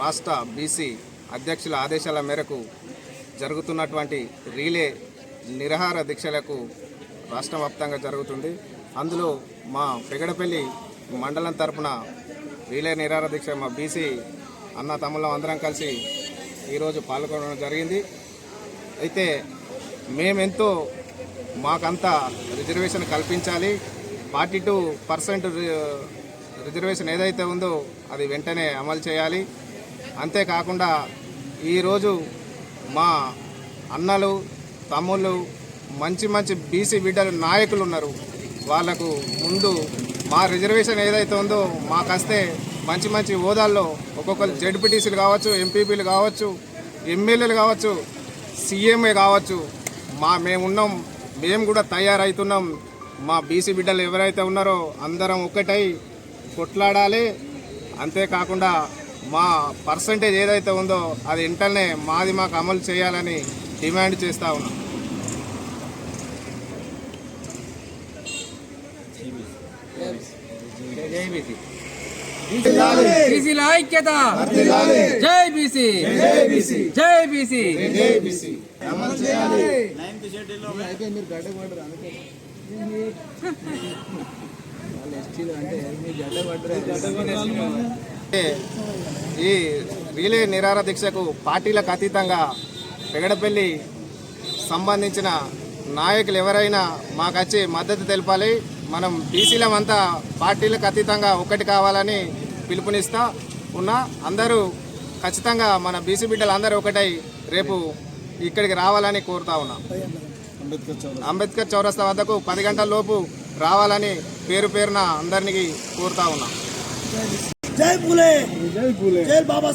రాష్ట్ర బీసీ అధ్యక్షుల ఆదేశాల మేరకు జరుగుతున్నటువంటి రీలే నిరహార దీక్షలకు రాష్ట్ర వ్యాప్తంగా జరుగుతుంది. అందులో మా పెగడపల్లి మండలం తరపున రీలే నిరహార దీక్ష మా బీసీ అన్న తమ్ముళ్ళం అందరం కలిసి ఈరోజు పాల్గొనడం జరిగింది. అయితే మేమెంతో మాకంతా రిజర్వేషన్ కల్పించాలి. ఫార్టీ టూ పర్సెంట్ రిజర్వేషన్ ఏదైతే ఉందో అది వెంటనే అమలు చేయాలి. అంతేకాకుండా ఈరోజు మా అన్నలు తమ్ముళ్ళు మంచి మంచి బీసీ బిడ్డలు నాయకులు ఉన్నారు. వాళ్ళకు ముందు మా రిజర్వేషన్ ఏదైతే ఉందో మాకస్తే మంచి మంచి హోదాల్లో ఒక్కొక్కరు జడ్పీటీసీలు కావచ్చు ఎంపీపీలు కావచ్చు ఎమ్మెల్యేలు కావచ్చు సీఎంఏ కావచ్చు. మా మేమున్నాం మేము కూడా తయారవుతున్నాం మా బీసీ బిడ్డలు ఎవరైతే ఉన్నారో అందరం ఒకటై కొట్లాడాలి. అంతేకాకుండా మా పర్సంటేజ్ ఏదైతే ఉందో అది వెంటనే మాది మాకు అమలు చేయాలని డిమాండ్ చేస్తా ఉన్నాం. బీసీల ఐక్యత. జై బీసీ. జై బీసీ. ఈ రీలే నిరార దీక్షకు పార్టీలకు అతీతంగా పెగడపల్లి సంబంధించిన నాయకులు ఎవరైనా మాకు వచ్చి మద్దతు తెలపాలి. మనం బీసీలమంతా పార్టీలకు అతీతంగా ఒకటి కావాలని పిలుపునిస్తా ఉన్నా అందరూ ఖచ్చితంగా మన బీసీ బిడ్డలు అందరూ ఒకటై రేపు ఇక్కడికి రావాలని కోరుతా ఉన్నా. అంబేద్కర్ చౌరస్తా వద్దకు పది గంటల లోపు రావాలని పేరు పేరున అందరినీ కోరుతా ఉన్నా. జై పూలే జై పూలే జై బాబా